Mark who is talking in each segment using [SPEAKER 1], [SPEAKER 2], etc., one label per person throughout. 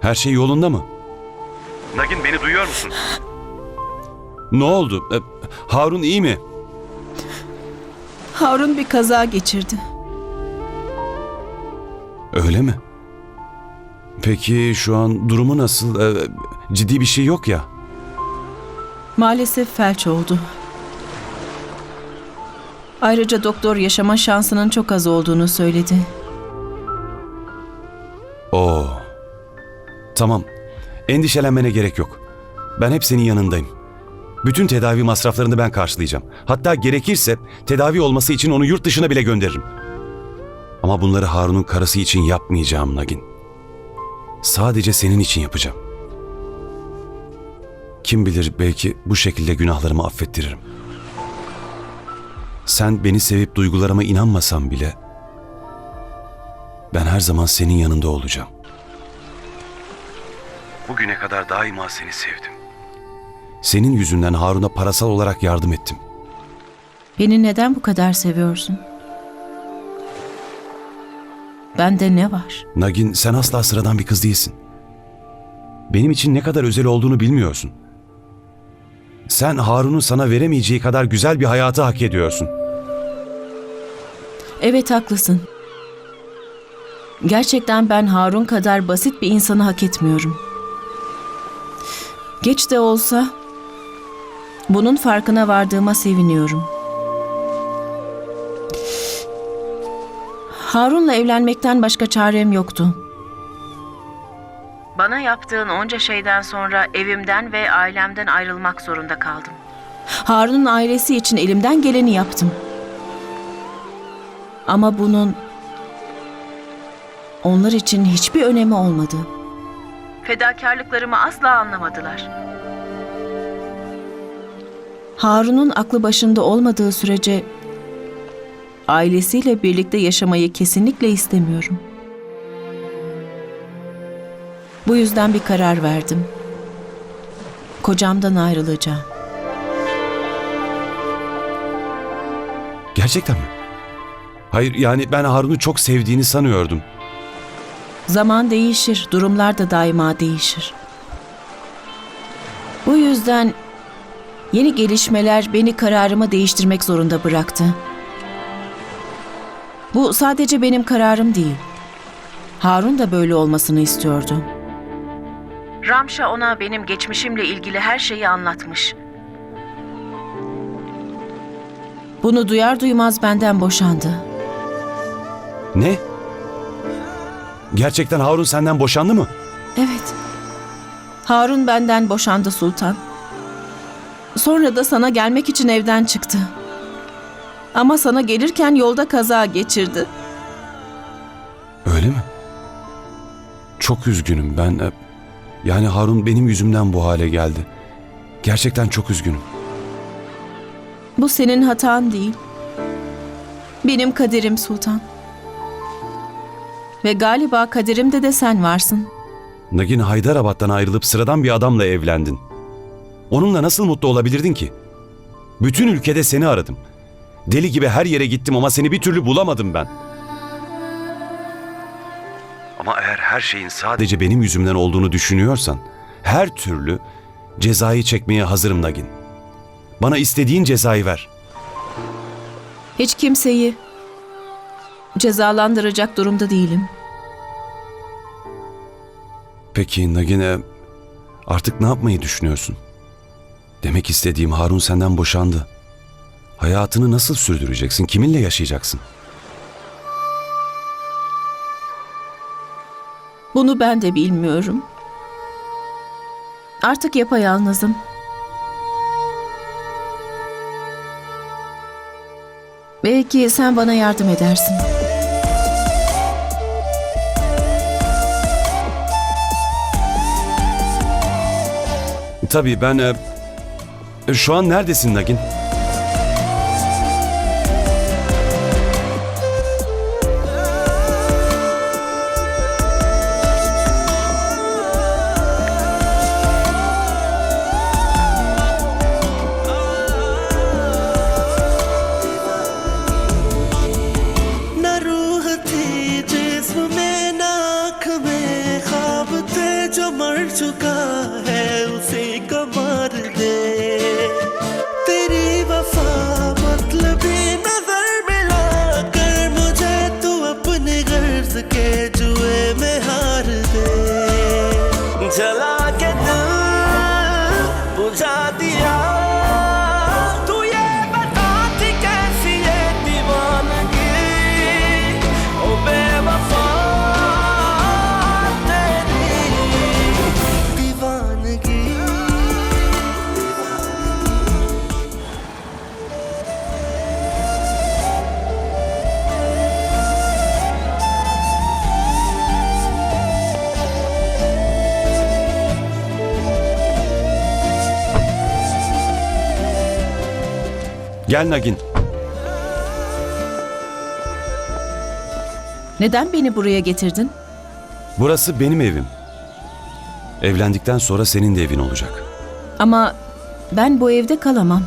[SPEAKER 1] Her şey yolunda mı?
[SPEAKER 2] Nagin beni duyuyor musun?
[SPEAKER 1] Ne oldu? E, Harun iyi mi?
[SPEAKER 3] Harun bir kaza geçirdi.
[SPEAKER 1] Öyle mi? Peki şu an durumu nasıl? E, ciddi bir şey yok ya.
[SPEAKER 3] Maalesef felç oldu. Ayrıca doktor yaşama şansının çok az olduğunu söyledi.
[SPEAKER 1] Oo. Tamam. Endişelenmene gerek yok. Ben hep senin yanındayım. Bütün tedavi masraflarını ben karşılayacağım. Hatta gerekirse tedavi olması için onu yurt dışına bile gönderirim. Ama bunları Harun'un karısı için yapmayacağım Nagin. Sadece senin için yapacağım. Kim bilir belki bu şekilde günahlarımı affettiririm. Sen beni sevip duygularıma inanmasan bile ben her zaman senin yanında olacağım.
[SPEAKER 2] Bugüne kadar daima seni sevdim.
[SPEAKER 1] Senin yüzünden Harun'a parasal olarak yardım ettim.
[SPEAKER 3] Beni neden bu kadar seviyorsun? Bende ne var?
[SPEAKER 1] Nagin sen asla sıradan bir kız değilsin. Benim için ne kadar özel olduğunu bilmiyorsun. Sen Harun'un sana veremeyeceği kadar güzel bir hayatı hak ediyorsun.
[SPEAKER 3] Evet haklısın. Gerçekten ben Harun kadar basit bir insanı hak etmiyorum. Geç de olsa bunun farkına vardığıma seviniyorum. Harun'la evlenmekten başka çarem yoktu. Bana yaptığın onca şeyden sonra evimden ve ailemden ayrılmak zorunda kaldım. Harun'un ailesi için elimden geleni yaptım. Ama bunun onlar için hiçbir önemi olmadı. Fedakarlıklarımı asla anlamadılar. Harun'un aklı başında olmadığı sürece ailesiyle birlikte yaşamayı kesinlikle istemiyorum. Bu yüzden bir karar verdim. Kocamdan ayrılacağım.
[SPEAKER 1] Gerçekten mi? Hayır yani ben Harun'u çok sevdiğini sanıyordum.
[SPEAKER 3] Zaman değişir, durumlar da daima değişir. Bu yüzden yeni gelişmeler beni kararımı değiştirmek zorunda bıraktı. Bu sadece benim kararım değil. Harun da böyle olmasını istiyordu. Ramşa ona benim geçmişimle ilgili her şeyi anlatmış. Bunu duyar duymaz benden boşandı.
[SPEAKER 1] Ne? Gerçekten Harun senden boşandı mı?
[SPEAKER 3] Evet. Harun benden boşandı sultan. Sonra da sana gelmek için evden çıktı. Ama sana gelirken yolda kaza geçirdi.
[SPEAKER 1] Öyle mi? Çok üzgünüm ben. e, Yani Harun benim yüzümden bu hale geldi. Gerçekten çok üzgünüm.
[SPEAKER 3] Bu senin hatan değil. Benim kaderim sultan. Ve galiba kaderimde de sen varsın.
[SPEAKER 1] Nagin Haydarabad'dan ayrılıp sıradan bir adamla evlendin. Onunla nasıl mutlu olabilirdin ki? Bütün ülkede seni aradım. Deli gibi her yere gittim ama seni bir türlü bulamadım ben. Ama eğer her şeyin sadece benim yüzümden olduğunu düşünüyorsan, her türlü cezayı çekmeye hazırım Nagin. Bana istediğin cezayı ver.
[SPEAKER 3] Hiç kimseyi cezalandıracak durumda değilim.
[SPEAKER 1] Peki Nagin'e artık ne yapmayı düşünüyorsun? Demek istediğim Harun senden boşandı. Hayatını nasıl sürdüreceksin? Kiminle yaşayacaksın?
[SPEAKER 3] Bunu ben de bilmiyorum. Artık yapayalnızım. Belki sen bana yardım edersin.
[SPEAKER 1] Tabii ben... e, şu an neredesin Nagin? Gel Nagin.
[SPEAKER 3] Neden beni buraya getirdin?
[SPEAKER 1] Burası benim evim. Evlendikten sonra senin de evin olacak.
[SPEAKER 3] Ama ben bu evde kalamam.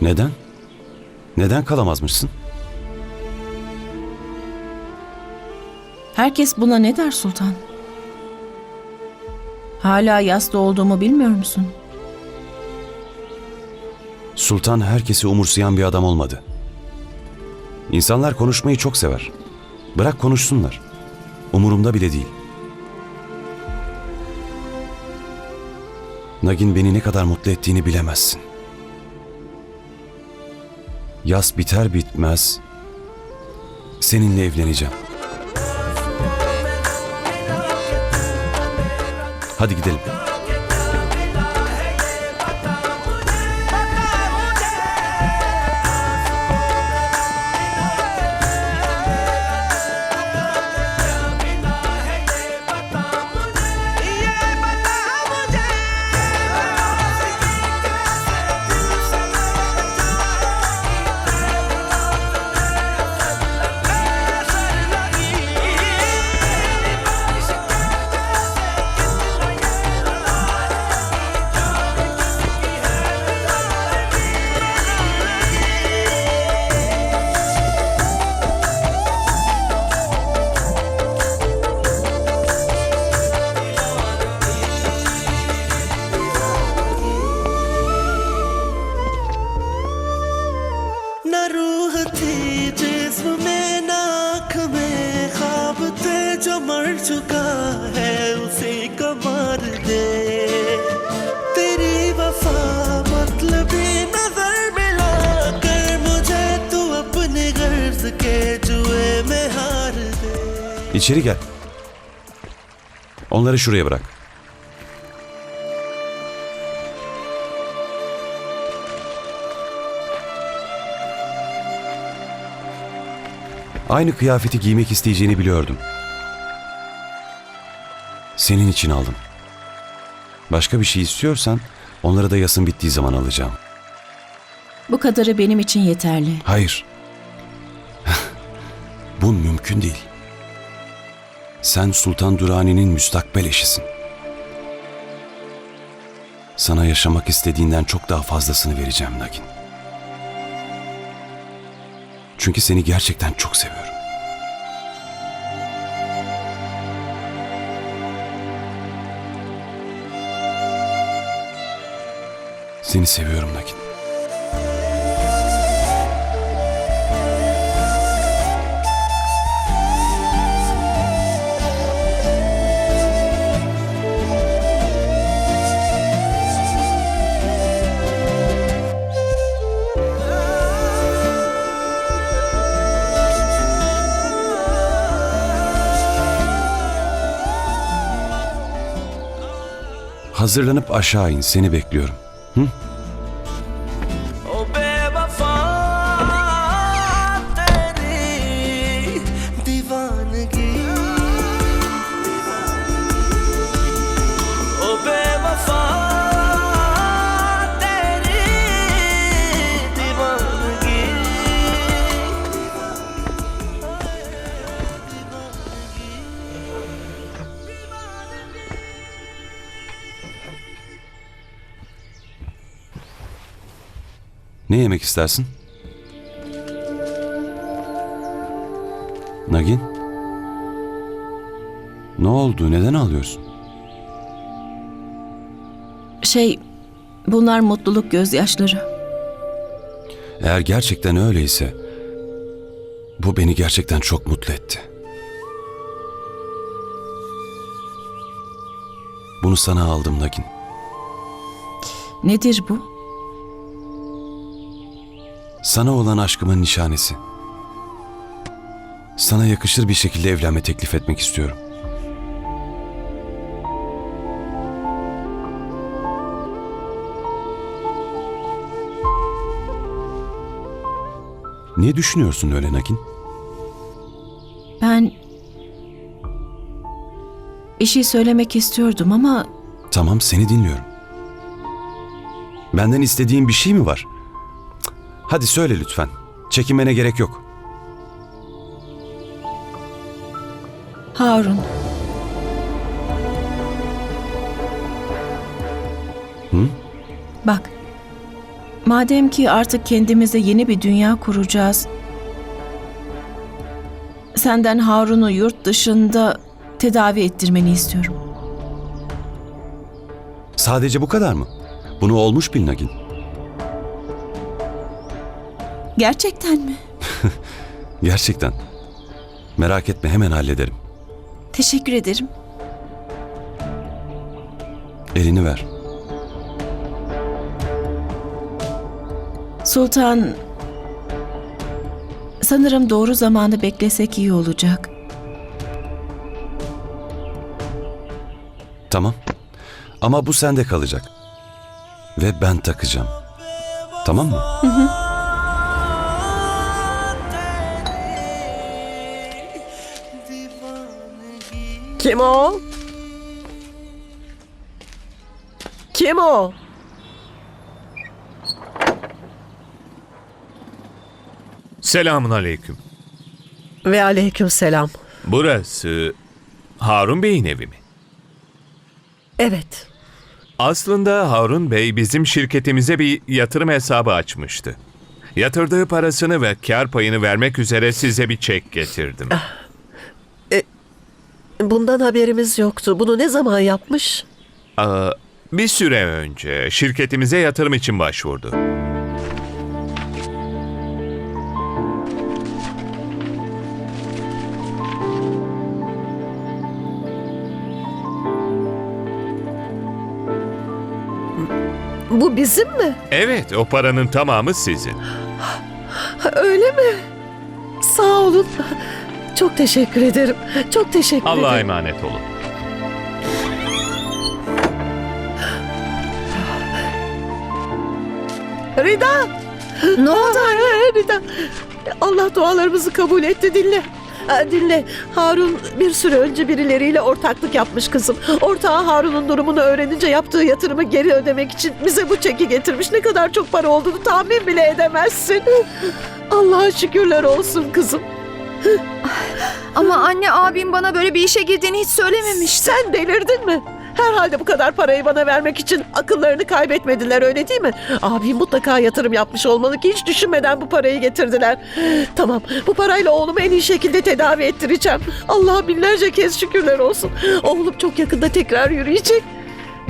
[SPEAKER 1] Neden? Neden kalamazmışsın?
[SPEAKER 3] Herkes buna ne der Sultan? Hala yasta olduğumu bilmiyor musun?
[SPEAKER 1] Sultan herkesi umursayan bir adam olmadı. İnsanlar konuşmayı çok sever. Bırak konuşsunlar. Umurumda bile değil. Nagin beni ne kadar mutlu ettiğini bilemezsin. Yaz biter bitmez seninle evleneceğim. Hadi gidelim. İçeri gel. Onları şuraya bırak. Aynı kıyafeti giymek isteyeceğini biliyordum. Senin için aldım. Başka bir şey istiyorsan onları da yasın bittiği zaman alacağım.
[SPEAKER 3] Bu kadarı benim için yeterli.
[SPEAKER 1] Hayır. Bu mümkün değil. Sen Sultan Durani'nin müstakbel eşisin. Sana yaşamak istediğinden çok daha fazlasını vereceğim Nagin. Çünkü seni gerçekten çok seviyorum. Seni seviyorum Nagin. Hazırlanıp aşağı in, seni bekliyorum.
[SPEAKER 4] O
[SPEAKER 1] istersin? Nagin? Ne oldu? Neden ağlıyorsun?
[SPEAKER 3] Şey, bunlar mutluluk gözyaşları.
[SPEAKER 1] Eğer gerçekten öyleyse bu beni gerçekten çok mutlu etti. Bunu sana aldım Nagin.
[SPEAKER 3] Nedir bu?
[SPEAKER 1] Sana olan aşkımın nişanesi. Sana yakışır bir şekilde evlenme teklif etmek istiyorum. Ne düşünüyorsun öyle Nagin?
[SPEAKER 3] Ben bir şey söylemek istiyordum ama
[SPEAKER 1] Tamam seni dinliyorum. Benden istediğin bir şey mi var? Hadi söyle lütfen. Çekinmene gerek yok.
[SPEAKER 3] Harun.
[SPEAKER 1] Hı?
[SPEAKER 3] Bak. Madem ki artık kendimize yeni bir dünya kuracağız. Senden Harun'u yurt dışında tedavi ettirmeni istiyorum.
[SPEAKER 1] Sadece bu kadar mı? Bunu olmuş bil Nagin.
[SPEAKER 3] Gerçekten mi?
[SPEAKER 1] Gerçekten. Merak etme hemen hallederim.
[SPEAKER 3] Teşekkür ederim.
[SPEAKER 1] Elini ver.
[SPEAKER 3] Sultan, sanırım doğru zamanı beklesek iyi olacak.
[SPEAKER 1] Tamam. Ama bu sende kalacak. Ve ben takacağım. Tamam mı?
[SPEAKER 5] Kim o? Kim o?
[SPEAKER 6] Selamun aleyküm.
[SPEAKER 5] Ve aleyküm selam.
[SPEAKER 6] Burası Harun Bey'in evi mi?
[SPEAKER 5] Evet.
[SPEAKER 6] Aslında Harun Bey bizim şirketimize bir yatırım hesabı açmıştı. Yatırdığı parasını ve kar payını vermek üzere size bir çek getirdim.
[SPEAKER 5] Bundan haberimiz yoktu. Bunu ne zaman yapmış?
[SPEAKER 6] Aa, bir süre önce şirketimize yatırım için başvurdu.
[SPEAKER 5] Bu bizim mi?
[SPEAKER 6] Evet, o paranın tamamı sizin.
[SPEAKER 5] Öyle mi? Sağ olun. Çok teşekkür ederim. Çok teşekkür
[SPEAKER 6] Allah'a
[SPEAKER 5] ederim.
[SPEAKER 6] emanet olun.
[SPEAKER 5] Rida! Ne oldu? Rida. Allah dualarımızı kabul etti dinle. Dinle. Harun bir süre önce birileriyle ortaklık yapmış kızım. Ortağı Harun'un durumunu öğrenince yaptığı yatırımı geri ödemek için bize bu çeki getirmiş. Ne kadar çok para olduğunu tahmin bile edemezsin. Allah'a şükürler olsun kızım.
[SPEAKER 7] Ama anne abim bana böyle bir işe girdiğini hiç söylememişti.
[SPEAKER 5] Sen delirdin mi? Herhalde bu kadar parayı bana vermek için akıllarını kaybetmediler öyle değil mi? Abim mutlaka yatırım yapmış olmalı ki hiç düşünmeden bu parayı getirdiler. Tamam bu parayla oğlumu en iyi şekilde tedavi ettireceğim. Allah'a binlerce kez şükürler olsun. Oğlum çok yakında tekrar yürüyecek.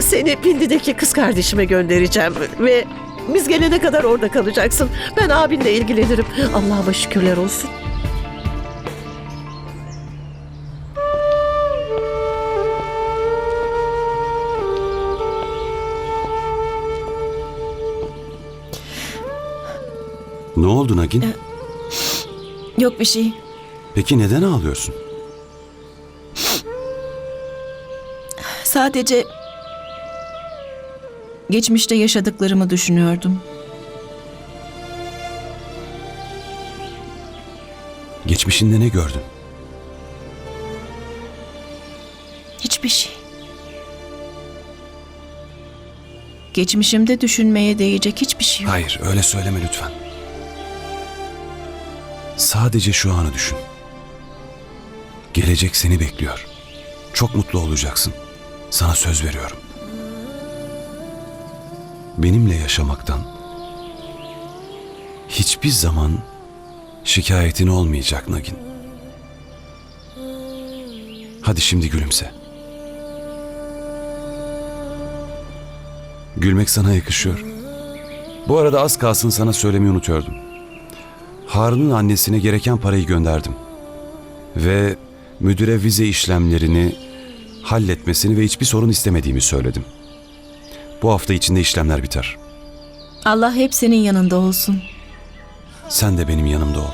[SPEAKER 5] Seni Pindi'deki kız kardeşime göndereceğim ve biz gelene kadar orada kalacaksın. Ben abinle ilgilenirim. Allah'a şükürler olsun.
[SPEAKER 1] Ne oldu Nagin?
[SPEAKER 3] Yok bir şey.
[SPEAKER 1] Peki neden ağlıyorsun?
[SPEAKER 3] Sadece geçmişte yaşadıklarımı düşünüyordum.
[SPEAKER 1] Geçmişinde ne gördün?
[SPEAKER 3] Hiçbir şey. Geçmişimde düşünmeye değecek hiçbir şey yok.
[SPEAKER 1] Hayır, öyle söyleme lütfen. Sadece şu anı düşün. Gelecek seni bekliyor. Çok mutlu olacaksın. Sana söz veriyorum. Benimle yaşamaktan hiçbir zaman şikayetin olmayacak Nagin. Hadi şimdi gülümse. Gülmek sana yakışıyor. Bu arada az kalsın sana söylemeyi unutuyordum. Harun'un annesine gereken parayı gönderdim. Ve müdüre vize işlemlerini halletmesini ve hiçbir sorun istemediğimi söyledim. Bu hafta içinde işlemler biter.
[SPEAKER 3] Allah hep senin yanında olsun.
[SPEAKER 1] Sen de benim yanımda ol.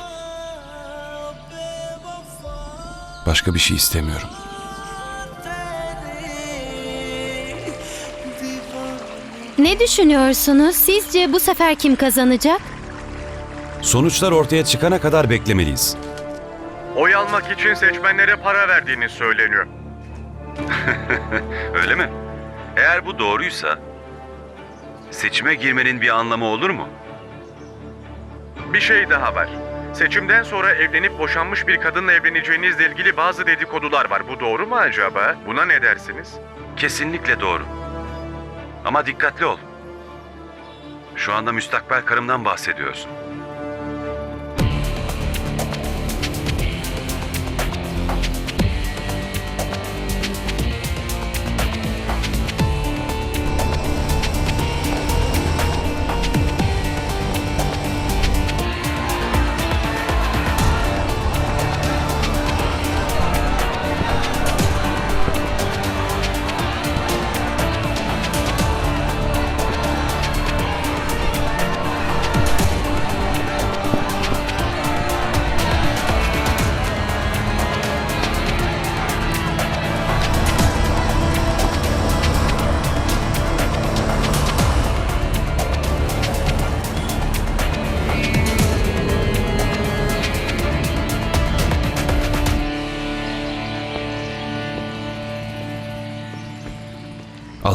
[SPEAKER 1] Başka bir şey istemiyorum.
[SPEAKER 8] Ne düşünüyorsunuz? Sizce bu sefer kim kazanacak?
[SPEAKER 1] Sonuçlar ortaya çıkana kadar beklemeliyiz.
[SPEAKER 2] Oy almak için seçmenlere para verdiğini söyleniyor. Öyle mi? Eğer bu doğruysa seçime girmenin bir anlamı olur mu? Bir şey daha var. Seçimden sonra evlenip boşanmış bir kadınla evleneceğinizle ilgili bazı dedikodular var. Bu doğru mu acaba? Buna ne dersiniz? Kesinlikle doğru. Ama dikkatli ol. Şu anda müstakbel karımdan bahsediyorsun.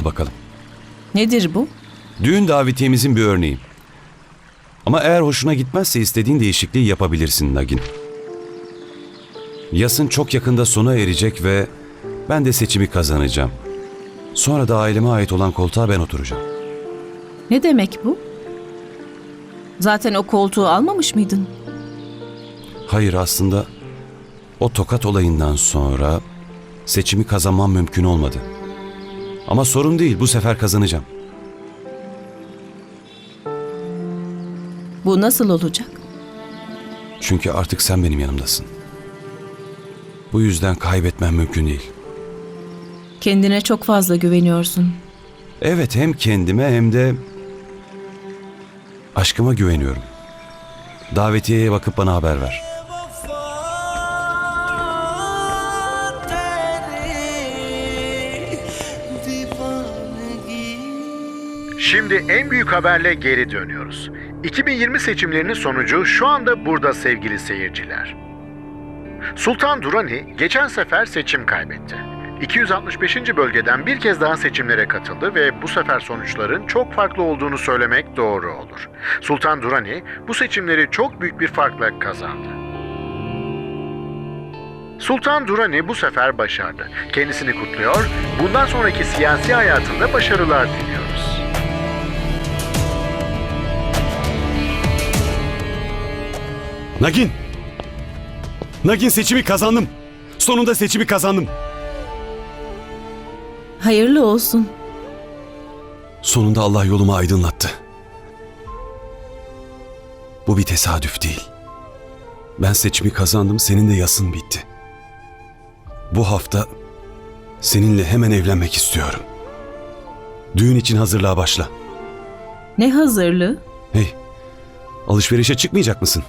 [SPEAKER 1] Al bakalım.
[SPEAKER 3] Nedir bu?
[SPEAKER 1] Düğün davetiyemizin bir örneği. Ama eğer hoşuna gitmezse istediğin değişikliği yapabilirsin Nagin. Yasın çok yakında sona erecek ve ben de seçimi kazanacağım. Sonra da aileme ait olan koltuğa ben oturacağım.
[SPEAKER 3] Ne demek bu? Zaten o koltuğu almamış mıydın?
[SPEAKER 1] Hayır aslında o tokat olayından sonra seçimi kazanmam mümkün olmadı. Ama sorun değil bu sefer kazanacağım.
[SPEAKER 3] Bu nasıl olacak?
[SPEAKER 1] Çünkü artık sen benim yanımdasın. Bu yüzden kaybetmem mümkün değil.
[SPEAKER 3] Kendine çok fazla güveniyorsun.
[SPEAKER 1] Evet hem kendime hem de aşkıma güveniyorum. Davetiyeye bakıp bana haber ver.
[SPEAKER 9] Şimdi en büyük haberle geri dönüyoruz. 2020 seçimlerinin sonucu şu anda burada sevgili seyirciler. Sultan Durani geçen sefer seçim kaybetti. 265. bölgeden bir kez daha seçimlere katıldı ve bu sefer sonuçların çok farklı olduğunu söylemek doğru olur. Sultan Durani bu seçimleri çok büyük bir farkla kazandı. Sultan Durani bu sefer başardı. Kendisini kutluyor, bundan sonraki siyasi hayatında başarılar diliyoruz.
[SPEAKER 1] Nagin! Nagin seçimi kazandım. Sonunda seçimi kazandım.
[SPEAKER 3] Hayırlı olsun.
[SPEAKER 1] Sonunda Allah yolumu aydınlattı. Bu bir tesadüf değil. Ben seçimi kazandım, senin de yasın bitti. Bu hafta seninle hemen evlenmek istiyorum. Düğün için hazırlığa başla.
[SPEAKER 3] Ne hazırlığı?
[SPEAKER 1] Hey, alışverişe çıkmayacak mısın?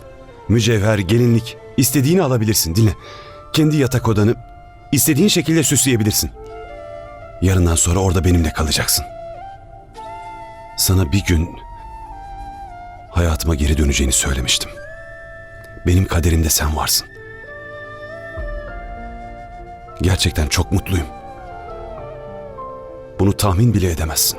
[SPEAKER 1] Mücevher, gelinlik, istediğini alabilirsin. Dinle. Kendi yatak odanı istediğin şekilde süsleyebilirsin. Yarından sonra orada benimle kalacaksın. Sana bir gün hayatıma geri döneceğini söylemiştim. Benim kaderimde sen varsın. Gerçekten çok mutluyum. Bunu tahmin bile edemezsin.